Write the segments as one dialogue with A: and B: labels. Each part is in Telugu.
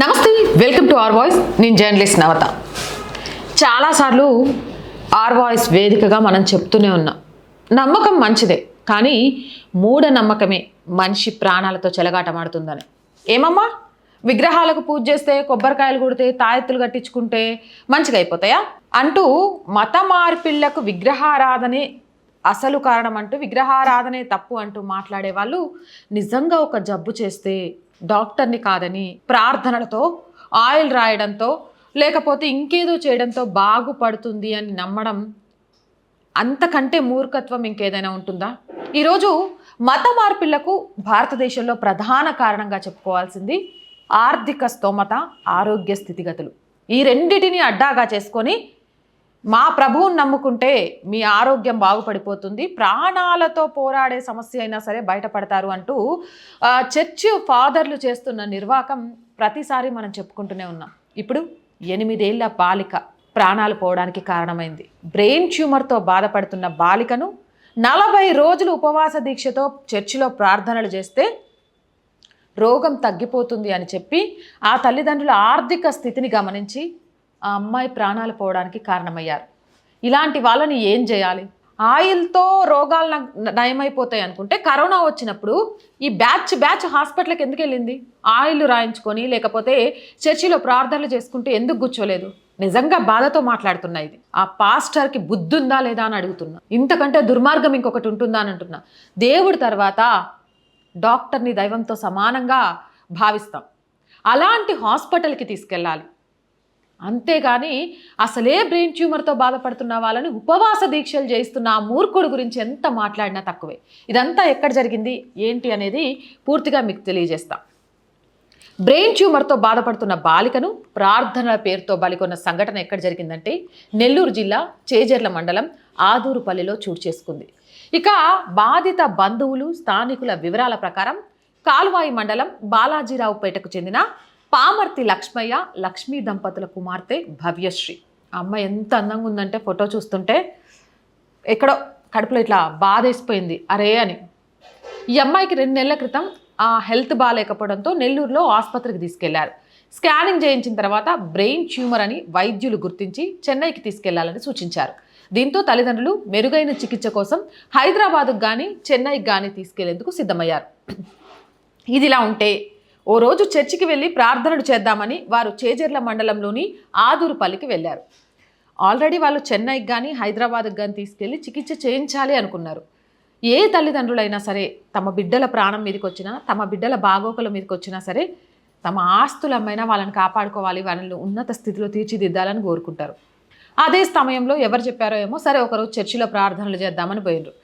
A: నమస్తే వెల్కమ్ టు ఆర్ వాయిస్. నేను జర్నలిస్ట్ నవత. చాలాసార్లు ఆర్ వాయిస్ వేదికగా మనం చెప్తూనే ఉన్నాం. నమ్మకం మంచిదే కానీ మూఢ నమ్మకమే మనిషి ప్రాణాలతో చెలగాటమాడుతుందని. ఏమమ్మా? విగ్రహాలకు పూజ చేస్తే కొబ్బరికాయలు కొడితే తాయెత్తులు కట్టించుకుంటే మంచిగా అయిపోతాయా అంటూ మత మార్పిళ్ళకు విగ్రహారాధనే అసలు కారణం అంటూ విగ్రహారాధనే తప్పు అంటూ మాట్లాడే వాళ్ళు నిజంగా ఒక జబ్బు చేస్తే డాక్టర్ని కాదని ప్రార్థనలతో ఆయిల్ రాయడంతో లేకపోతే ఇంకేదో చేయడంతో బాగుపడుతుంది అని నమ్మడం అంతకంటే మూర్ఖత్వం ఇంకేదైనా ఉంటుందా? ఈరోజు మత మార్పిళ్ళకు భారతదేశంలో ప్రధాన కారణంగా చెప్పుకోవాల్సింది ఆర్థిక స్తోమత ఆరోగ్య స్థితిగతులు. ఈ రెండిటిని అడ్డాగా చేసుకొని మా ప్రభువుని నమ్ముకుంటే మీ ఆరోగ్యం బాగుపడిపోతుంది. ప్రాణాలతో పోరాడే సమస్య అయినా సరే బయటపడతారు అంటూ చర్చ్ చర్చి ఫాదర్లు చేస్తున్న నిర్వాకం ప్రతిసారి మనం చెప్పుకుంటూనే ఉన్నాం. ఇప్పుడు ఎనిమిదేళ్ళ బాలిక ప్రాణాలు పోవడానికి కారణమైంది. బ్రెయిన్ ట్యూమర్తో బాధపడుతున్న బాలికను నలభై రోజులు ఉపవాస దీక్షతో చర్చిలో ప్రార్థనలు చేస్తే రోగం తగ్గిపోతుంది అని చెప్పి ఆ తల్లిదండ్రుల ఆర్థిక స్థితిని గమనించి ఆ అమ్మాయి ప్రాణాలు పోవడానికి కారణమయ్యారు. ఇలాంటి వాళ్ళని ఏం చేయాలి? ఆయిల్తో రోగాలు నయమైపోతాయి అనుకుంటే కరోనా వచ్చినప్పుడు ఈ బ్యాచ్ బ్యాచ్ హాస్పిటల్కి ఎందుకు వెళ్ళింది? ఆయిల్ రాయించుకొని లేకపోతే చర్చిలో ప్రార్థనలు చేసుకుంటూ ఎందుకు కూర్చోలేదు? నిజంగా బాధతో మాట్లాడుతున్నా ఇది. ఆ పాస్టర్కి బుద్ధి ఉందా లేదా అని అడుగుతున్నా. ఇంతకంటే దుర్మార్గం ఇంకొకటి ఉంటుందా అని అంటున్నా. దేవుడి తర్వాత డాక్టర్ని దైవంతో సమానంగా భావిస్తాం. అలాంటి హాస్పిటల్కి తీసుకెళ్ళాలి. అంతేగాని అసలే బ్రెయిన్ ట్యూమర్తో బాధపడుతున్న వాళ్ళని ఉపవాస దీక్షలు చేయిస్తున్న ఆ మూర్ఖుడు గురించి ఎంత మాట్లాడినా తక్కువే. ఇదంతా ఎక్కడ జరిగింది? ఏంటి అనేది పూర్తిగా మీకు తెలియజేస్తా. బ్రెయిన్ ట్యూమర్తో బాధపడుతున్న బాలికను ప్రార్థనల పేరుతో బలికొన్న సంఘటన ఎక్కడ జరిగిందంటే నెల్లూరు జిల్లా చేజర్ల మండలం ఆదూరుపల్లిలో చోటు చేసుకుంది. ఇక బాధిత బంధువులు స్థానికుల వివరాల ప్రకారం కాలువాయి మండలం బాలాజీరావుపేటకు చెందిన పామర్తి లక్ష్మయ్య లక్ష్మీ దంపతుల కుమార్తె భవ్యశ్రీ. అమ్మ అమ్మాయి ఎంత అందంగా ఉందంటే ఫోటో చూస్తుంటే ఎక్కడో కడుపులో ఇట్లా బాధేసిపోయింది. అరే అని. ఈ అమ్మాయికి రెండు నెలల క్రితం ఆ హెల్త్ బాగాలేకపోవడంతో నెల్లూరులో ఆసుపత్రికి తీసుకెళ్ళారు. స్కానింగ్ చేయించిన తర్వాత బ్రెయిన్ ట్యూమర్ అని వైద్యులు గుర్తించి చెన్నైకి తీసుకెళ్ళాలని సూచించారు. దీంతో తల్లిదండ్రులు మెరుగైన చికిత్స కోసం హైదరాబాద్కు కానీ చెన్నైకి కానీ తీసుకెళ్ళేందుకు సిద్ధమయ్యారు. ఇదిలా ఉంటే ఓ రోజు చర్చికి వెళ్ళి ప్రార్థనలు చేద్దామని వారు చేజర్ల మండలంలోని ఆదూరుపల్లికి వెళ్ళారు. ఆల్రెడీ వాళ్ళు చెన్నైకి కానీ హైదరాబాద్కి కానీ తీసుకెళ్ళి చికిత్స చేయించాలి అనుకున్నారు. ఏ తల్లిదండ్రులైనా సరే తమ బిడ్డల ప్రాణం మీదకి వచ్చినా తమ బిడ్డల బాగోకుల మీదకి వచ్చినా సరే తమ ఆస్తులమ్మైనా వాళ్ళని కాపాడుకోవాలి వాళ్ళని ఉన్నత స్థితిలో తీర్చిదిద్దాలని కోరుకుంటారు. అదే సమయంలో ఎవరు చెప్పారో ఏమో సరే ఒకరోజు చర్చిలో ప్రార్థనలు చేద్దామని పోయినరు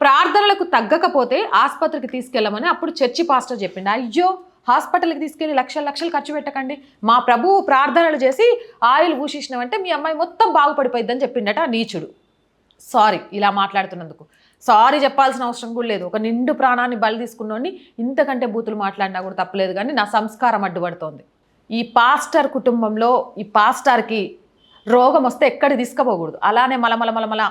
A: ప్రార్థనలకు తగ్గకపోతే ఆసుపత్రికి తీసుకెళ్ళమని అప్పుడు చర్చి పాస్టర్ చెప్పిండు. అయ్యో హాస్పిటల్కి తీసుకెళ్ళి లక్షలు లక్షలు ఖర్చు పెట్టకండి. మా ప్రభువు ప్రార్థనలు చేసి ఆయిల్ భూషించినామంటే మీ అమ్మాయి మొత్తం బాగుపడిపోయిద్దని చెప్పిండట ఆ నీచుడు. సారీ ఇలా మాట్లాడుతున్నందుకు. సారీ చెప్పాల్సిన అవసరం కూడా లేదు. ఒక నిండు ప్రాణాన్ని బలి తీసుకున్నోడిని ఇంతకంటే బూతులు మాట్లాడినా కూడా తప్పలేదు కానీ నా సంస్కారం అడ్డుపడుతోంది. ఈ పాస్టర్ కుటుంబంలో ఈ పాస్టర్కి రోగం వస్తే ఎక్కడ తీసుకుపోకూడదు. అలానే మలమల మలమల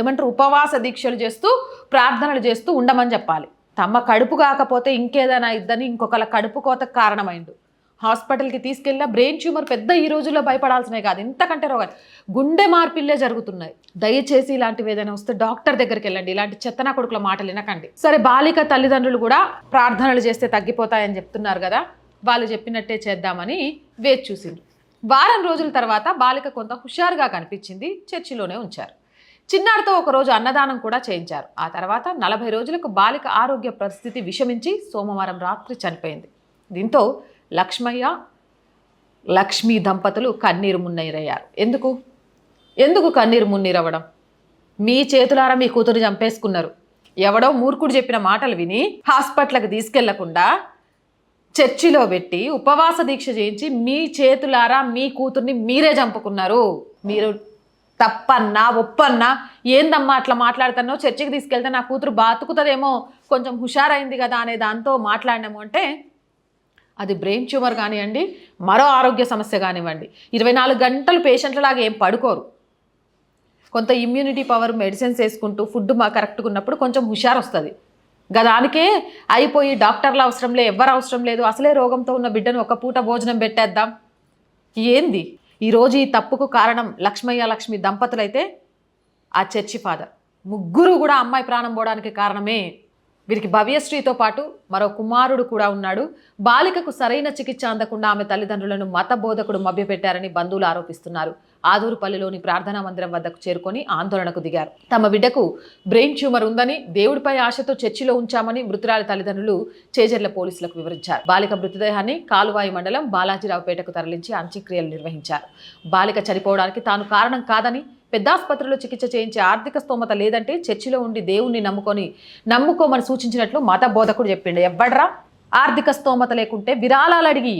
A: ఏమంటారు ఉపవాస దీక్షలు చేస్తూ ప్రార్థనలు చేస్తూ ఉండమని చెప్పాలి. తమ కడుపు కాకపోతే ఇంకేదైనా ఇద్దని ఇంకొకళ్ళ కడుపు కోతకు కారణమైండు హాస్పిటల్కి తీసుకెళ్ళిన బ్రెయిన్ ట్యూమర్ పెద్ద ఈ రోజుల్లో భయపడాల్సినవి కాదు. ఇంతకంటే రోగాలు. గుండె మార్పిల్లే జరుగుతున్నాయి. దయచేసి ఇలాంటివి ఏదైనా వస్తే డాక్టర్ దగ్గరికి వెళ్ళండి. ఇలాంటి చెత్తనా కొడుకుల మాటలు వినకండి. సరే బాలిక తల్లిదండ్రులు కూడా ప్రార్థనలు చేస్తే తగ్గిపోతాయని చెప్తున్నారు కదా. వాళ్ళు చెప్పినట్టే చేద్దామని వేచి చూసింది వారం రోజుల తర్వాత బాలిక కొంత హుషారుగా కనిపించింది. చర్చిలోనే ఉంచారు. చిన్నారితో ఒకరోజు అన్నదానం కూడా చేయించారు. ఆ తర్వాత నలభై రోజులకు బాలిక ఆరోగ్య పరిస్థితి విషమించి సోమవారం రాత్రి చనిపోయింది. దీంతో లక్ష్మయ్య లక్ష్మీ దంపతులు కన్నీరు మున్నీరయ్యారు. ఎందుకు? ఎందుకు కన్నీరు మున్నీరవ్వడం? మీ చేతులారా మీ కూతురు చంపేసుకున్నారు. ఎవడో మూర్ఖుడు చెప్పిన మాటలు విని హాస్పిటల్కి తీసుకెళ్ళకుండా చర్చిలో పెట్టి ఉపవాస దీక్ష చేయించి మీ చేతులారా మీ కూతుర్ని మీరే చంపుకున్నారు. మీరు తప్పన్నా ఒప్పన్నా ఏందమ్మా అట్లా మాట్లాడుతున్నావు? చర్చికి తీసుకెళ్తే నా కూతురు బాతుకుతుందేమో కొంచెం హుషారైంది కదా అనే దాంతో మాట్లాడినాము అంటే అది బ్రెయిన్ ట్యూమర్ కానివ్వండి మరో ఆరోగ్య సమస్య కానివ్వండి. ఇరవై నాలుగు గంటలు పేషెంట్లలాగా ఏం పడుకోరు. కొంత ఇమ్యూనిటీ పవర్ మెడిసిన్స్ వేసుకుంటూ ఫుడ్ మా కరెక్ట్గా ఉన్నప్పుడు కొంచెం హుషారు వస్తుంది గదానికే అయిపోయి డాక్టర్లు అవసరం లేదు ఎవరు అవసరం లేదు. అసలే రోగంతో ఉన్న బిడ్డను ఒక పూట భోజనం పెట్టేద్దాం. ఏంది? ఈరోజు ఈ తప్పుకు కారణం లక్ష్మయ్య లక్ష్మి దంపతులైతే ఆ చర్చి ఫాదర్. ముగ్గురు కూడా అమ్మాయి ప్రాణం పోవడానికి కారణమే వీరికి భవ్యశ్రీతో పాటు మరో కుమారుడు కూడా ఉన్నాడు. బాలికకు సరైన చికిత్స అందకుండా ఆమె తల్లిదండ్రులను మత బోధకుడు మభ్యపెట్టారని బంధువులు ఆరోపిస్తున్నారు. ఆదూరుపల్లిలోని ప్రార్థనా మందిరం వద్దకు చేరుకొని ఆందోళనకు దిగారు. తమ బిడ్డకు బ్రెయిన్ ట్యూమర్ ఉందని దేవుడిపై ఆశతో చర్చిలో ఉంచామని మృతురాలి తల్లిదండ్రులు చేజర్ల పోలీసులకు వివరించారు. బాలిక మృతదేహాన్ని కాలువాయి మండలం బాలాజీరావుపేటకు తరలించి అంత్యక్రియలు నిర్వహించారు. బాలిక చనిపోవడానికి తాను కారణం కాదని పెద్దాసుపత్రిలో చికిత్స చేయించే ఆర్థిక స్తోమత లేదంటే చర్చిలో ఉండి దేవుణ్ణి నమ్ముకొని నమ్ముకోమని సూచించినట్లు మత బోధకుడు చెప్పిండు. ఎవ్వడ్రా? ఆర్థిక స్తోమత లేకుంటే విరాళాలు అడిగి.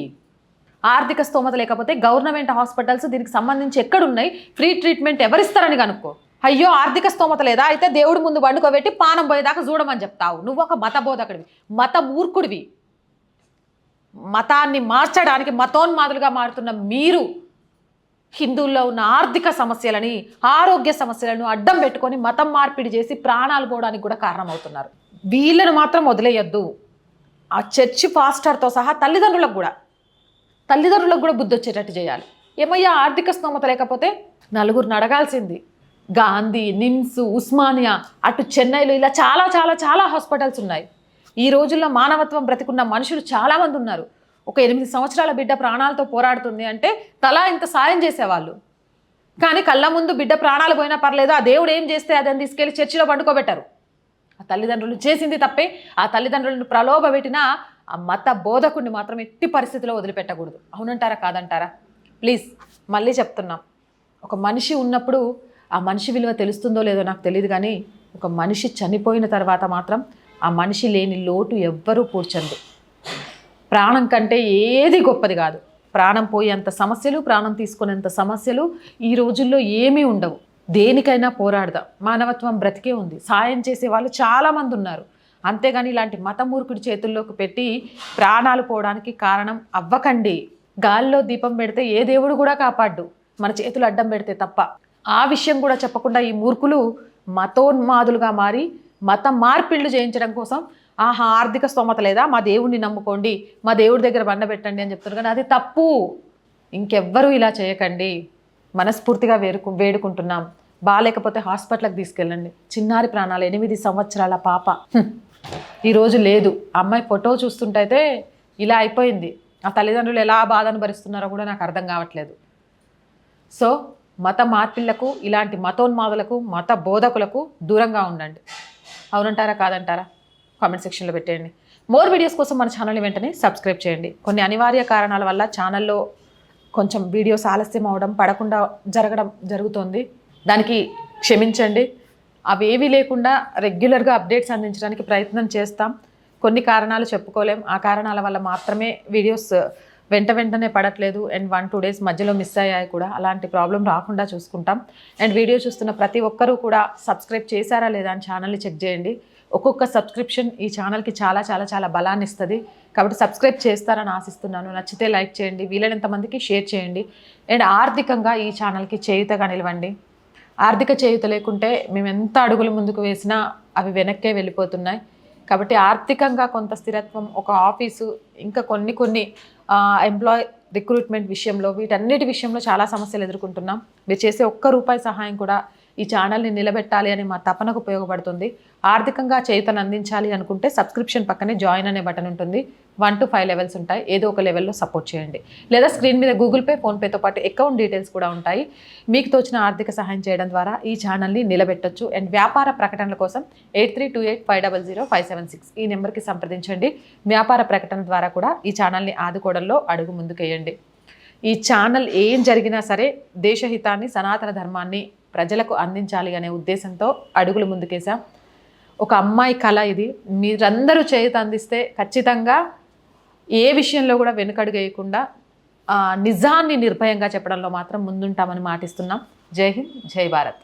A: ఆర్థిక స్తోమత లేకపోతే గవర్నమెంట్ హాస్పిటల్స్ దీనికి సంబంధించి ఎక్కడున్నాయి? ఫ్రీ ట్రీట్మెంట్ ఎవరిస్తారని కనుక్కో. అయ్యో ఆర్థిక స్తోమత లేదా? అయితే దేవుడి ముందు వండుకోబెట్టి పానం పోయేదాకా చూడమని చెప్తావు. నువ్వు ఒక మత బోధకుడివి మత మూర్ఖుడివి. మతాన్ని మార్చడానికి మతోన్మాదులుగా మారుతున్న మీరు హిందువుల్లో ఉన్న ఆర్థిక సమస్యలని ఆరోగ్య సమస్యలను అడ్డం పెట్టుకొని మతం మార్పిడి చేసి ప్రాణాలు పోవడానికి కూడా కారణమవుతున్నారు. వీళ్ళను మాత్రం వదిలేయొద్దు. ఆ చర్చి ఫాస్టర్తో సహా తల్లిదండ్రులకు కూడా. తల్లిదండ్రులకు కూడా బుద్ధి వచ్చేటట్టు చేయాలి. ఏమయ్యా ఆర్థిక స్తోమత లేకపోతే? నలుగురిని అడగాల్సింది. గాంధీ నిమ్స్ ఉస్మానియా అటు చెన్నైలో ఇలా చాలా చాలా చాలా హాస్పిటల్స్ ఉన్నాయి. ఈ రోజుల్లో మానవత్వం బ్రతికున్న మనుషులు చాలామంది ఉన్నారు. ఒక ఎనిమిది సంవత్సరాల బిడ్డ ప్రాణాలతో పోరాడుతుంది అంటే తలా ఇంత సాయం చేసేవాళ్ళు. కానీ కళ్ళ ముందు బిడ్డ ప్రాణాలు పోయినా పర్లేదు ఆ దేవుడు ఏం చేస్తే అదని తీసుకెళ్ళి చర్చిలో పండుకోబెట్టారు. ఆ తల్లిదండ్రులు చేసింది తప్పే ఆ తల్లిదండ్రులను ప్రలోభ పెట్టినా ఆ మత బోధకుడిని మాత్రం ఎట్టి పరిస్థితిలో వదిలిపెట్టకూడదు. అవునంటారా కాదంటారా? ప్లీజ్ మళ్ళీ చెప్తున్నాం. ఒక మనిషి ఉన్నప్పుడు ఆ మనిషి విలువ తెలుస్తుందో లేదో నాకు తెలియదు కానీ ఒక మనిషి చనిపోయిన తర్వాత మాత్రం ఆ మనిషి లేని లోటు ఎవ్వరూ పూడ్చండు. ప్రాణం కంటే ఏది గొప్పది కాదు. ప్రాణం పోయేంత సమస్యలు ప్రాణం తీసుకునేంత సమస్యలు ఈ రోజుల్లో ఏమీ ఉండవు. దేనికైనా పోరాడదాం. మానవత్వం బ్రతికే ఉంది. సాయం చేసే వాళ్ళు చాలామంది ఉన్నారు. అంతేగాని ఇలాంటి మతమూర్ఖుడి చేతుల్లోకి పెట్టి ప్రాణాలు పోవడానికి కారణం అవ్వకండి. గాల్లో దీపం పెడితే ఏ దేవుడు కూడా కాపాడ్డు. మన చేతులు అడ్డం పెడితే తప్ప. ఆ విషయం కూడా చెప్పకుండా ఈ మూర్ఖులు మతోన్మాదులుగా మారి మత మార్పిళ్ళు చేయించడం కోసం ఆహా ఆర్థిక స్తోమత లేదా? మా దేవుణ్ణి నమ్ముకోండి మా దేవుడి దగ్గర బండబెట్టండి అని చెప్తున్నారు కానీ అది తప్పు. ఇంకెవ్వరూ ఇలా చేయకండి. మనస్ఫూర్తిగా వేరుకు వేడుకుంటున్నాం. బాగాలేకపోతే హాస్పిటల్కి తీసుకెళ్ళండి. చిన్నారి ప్రాణాలు ఎనిమిది సంవత్సరాల పాప. ఈరోజు లేదు. అమ్మాయి ఫోటో చూస్తుంటే ఇలా అయిపోయింది. ఆ తల్లిదండ్రులు ఎలా బాధను భరిస్తున్నారో కూడా నాకు అర్థం కావట్లేదు. సో మత మార్పిళ్ళకు ఇలాంటి మతోన్మాదులకు మత బోధకులకు దూరంగా ఉండండి. అవునంటారా? కాదంటారా? కామెంట్ సెక్షన్లో పెట్టేయండి. మోర్ వీడియోస్ కోసం మన ఛానల్ని వెంటనే సబ్స్క్రైబ్ చేయండి. కొన్ని అనివార్య కారణాల వల్ల ఛానల్లో కొంచెం వీడియోస్ ఆలస్యం అవడం పడకుండా జరగడం జరుగుతుంది. దానికి క్షమించండి. అవేవీ లేకుండా రెగ్యులర్గా అప్డేట్స్ అందించడానికి ప్రయత్నం చేస్తాం. కొన్ని కారణాలు చెప్పుకోలేం. ఆ కారణాల వల్ల మాత్రమే వీడియోస్ వెంట వెంటనే పడట్లేదు. అండ్ వన్ టూ డేస్ మధ్యలో మిస్ అయ్యాయి కూడా. అలాంటి ప్రాబ్లం రాకుండా చూసుకుంటాం. అండ్ వీడియో చూస్తున్న ప్రతి ఒక్కరూ కూడా సబ్స్క్రైబ్ చేశారా లేదా అని ఛానల్ని చెక్ చేయండి. ఒక్కొక్క సబ్స్క్రిప్షన్ ఈ ఛానల్కి చాలా చాలా చాలా బలాన్ని ఇస్తుంది. కాబట్టి సబ్స్క్రైబ్ చేస్తారని ఆశిస్తున్నాను. నచ్చితే లైక్ చేయండి. వీలైనంత మందికి షేర్ చేయండి. అండ్ ఆర్థికంగా ఈ ఛానల్కి చేయుతగా నిలవండి. ఆర్థిక చేయుత లేకుంటే మేము ఎంత అడుగులు ముందుకు వేసినా అవి వెనక్కే వెళ్ళిపోతున్నాయి. కాబట్టి ఆర్థికంగా కొంత స్థిరత్వం ఒక ఆఫీసు ఇంకా కొన్ని కొన్ని ఎంప్లాయ్ రిక్రూట్మెంట్ విషయంలో వీటన్నిటి విషయంలో చాలా సమస్యలు ఎదుర్కొంటున్నాం. మీరు చేసే ఒక్క రూపాయి సహాయం కూడా ఈ ఛానల్ని నిలబెట్టాలి అని మా తపనకు ఉపయోగపడుతుంది. ఆర్థికంగా చేతను అందించాలి అనుకుంటే సబ్స్క్రిప్షన్ పక్కనే జాయిన్ అనే బటన్ ఉంటుంది. వన్ టు ఫైవ్ లెవెల్స్ ఉంటాయి. ఏదో ఒక లెవెల్లో సపోర్ట్ చేయండి. లేదా స్క్రీన్ మీద గూగుల్ పే ఫోన్పేతో పాటు అకౌంట్ డీటెయిల్స్ కూడా ఉంటాయి. మీకు తోచిన ఆర్థిక సహాయం చేయడం ద్వారా ఈ ఛానల్ని నిలబెట్టొచ్చు. అండ్ వ్యాపార ప్రకటనల కోసం eight three two eight five double zero five seven six ఈ నెంబర్కి సంప్రదించండి. వ్యాపార ప్రకటన ద్వారా కూడా ఈ ఛానల్ని ఆదుకోవడంలో అడుగు ముందుకేయండి ఈ ఛానల్ ఏం జరిగినా సరే దేశహితాన్ని సనాతన ధర్మాన్ని ప్రజలకు అందించాలి అనే ఉద్దేశంతో అడుగులు ముందుకేసాం ఒక అమ్మాయి కళ ఇది. మీరందరూ చేతి అందిస్తే ఖచ్చితంగా ఏ విషయంలో కూడా వెనుకడుగేయకుండా నిజాన్ని నిర్భయంగా చెప్పడంలో మాత్రం ముందుంటామని మాటిస్తున్నాం. జై హింద్ జై భారత్.